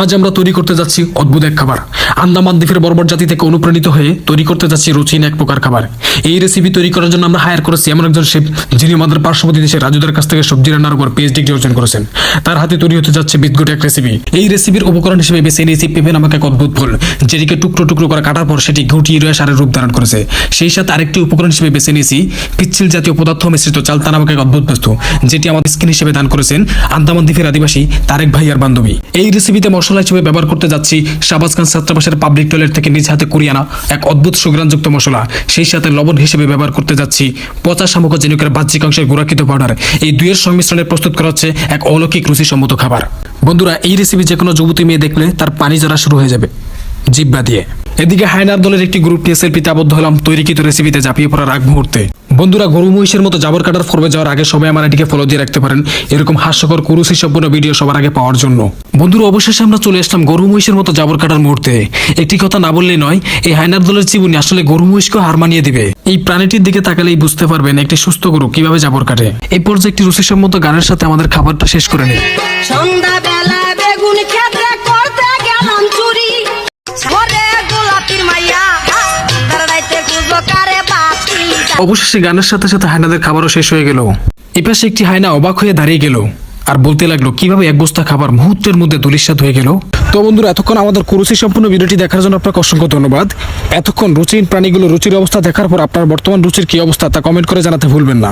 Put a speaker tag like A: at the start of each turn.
A: আজ আমরা তৈরি করতে যাচ্ছি অদ্ভুত এক খাবার। আন্দামান দ্বীপের বর্বর জাতি থেকে অনুপ্রাণিত হয়ে তৈরি করতে যাচ্ছি রুচিন এক প্রকার খাবার। এই রেসিপি তৈরি করার জন্য আমরা হায়ার করেছি এমন একজন শেফ যিনি আমাদের পার্শ্ববর্তী দেশের রাজুদের কাছ থেকে সবজি রান্নার উপর পিএইচডি ডিগ্রি অর্জন করেছেন। তার হাতে তৈরি হতে যাচ্ছে বিদগুট এক রেসিপি এই রেসিপির উপকরণ হিসেবে বেছে নিয়েছি পেঁপে নামক এক অদ্ভুত ফল, যেটিকে টুকরো টুকরো করে কাটার পর সেটি ঘুটিয়ে রয়ে সারের রূপ ধারণ করেছে। সেই সাথে আরেকটি উপকরণ হিসেবে বেছে নিয়েছি পিচ্ছিল জাতীয় পদার্থ মিশ্রিত চালতা নামক এক অদ্ভুত বস্তু, যেটি আমাদের স্কিন হিসেবে দান করেছেন আন্দামান দ্বীপের আদিবাসী তারেক ভাই আর বান্ধবী। এই রেসিপিতে মশলা হিসেবে ব্যবহার করতে যাচ্ছি শাহবাজ খান ছাত্রাবাসের পাবলিক টয়লেট থেকে নিজ হাতে কুড়িয়ে আনা এক অদ্ভুত সুগ্রাণযুক্ত মশলা। সেই সাথে লবণ হিসেবে ব্যবহার করতে যাচ্ছি পচা শামুক জেনুকের বাহ্যিক অংশের গুঁড়াকৃত পাউডার এই দুইয়ের সংমিশ্রণে প্রস্তুত করা হচ্ছে এক অলৌকিক রুচিসম্মত খাবার। বন্ধুরা, এই রেসিপি যে কোনো যুবতী মেয়ে দেখলে তার পানি জরা শুরু হয়ে যাবে। জিব্বা দিয়ে। এদিকে হায়নার দলের একটি গ্রুপ নিয়ে সেলফিতে আবদ্ধ হলাম, তৈরিকৃত রেসিপিতে ঝাঁপিয়ে পড়ার আগ মুহূর্তে। বন্ধুরা, গরু মহিষের মতো জাবর কাটার ফর্মে যাওয়ার আগে সবাই আমার এটিকে ফলো দিয়ে রাখতে পারেন। এরকম হাস্যকর কুরুসি সম্পূর্ণ ভিডিও সবার আগে পাওয়ার জন্য। বন্ধুরা, অবশেষে আমরা চলে আসলাম গরু মহিষের মতো জাবর কাটার মুহূর্তে। একটি কথা না বললেই নয়, এই হায়নার দলের জীবনী আসলে গরু মহিষকে হার মানিয়ে দিবে। এই প্রাণীটির দিকে তাকালেই বুঝতে পারবেন একটি সুস্থ গরু কীভাবে জাবর কাটে। এই পর্যায়ে একটি রুচিসম্মত গানের সাথে আমাদের খাবারটা শেষ করে নেই। অবশেষে গানের সাথে সাথে হায়নাদের খাবারও শেষ হয়ে গেল। এপাশে একটি হায়না অবাক হয়ে দাঁড়িয়ে গেল আর বলতে লাগল, কীভাবে এক বস্তা খাবার মুহূর্তের মধ্যে দুলিশ্বাদ হয়ে গেল? তো বন্ধুরা, এতক্ষণ আমাদের কুরুচি সম্পূর্ণ ভিডিওটি দেখার জন্য আপনাকে অসংখ্য ধন্যবাদ। এতক্ষণ রুচির প্রাণীগুলো রুচির অবস্থা দেখার পর আপনার বর্তমান রুচির কি অবস্থা তা কমেন্ট করে জানাতে ভুলবেন না।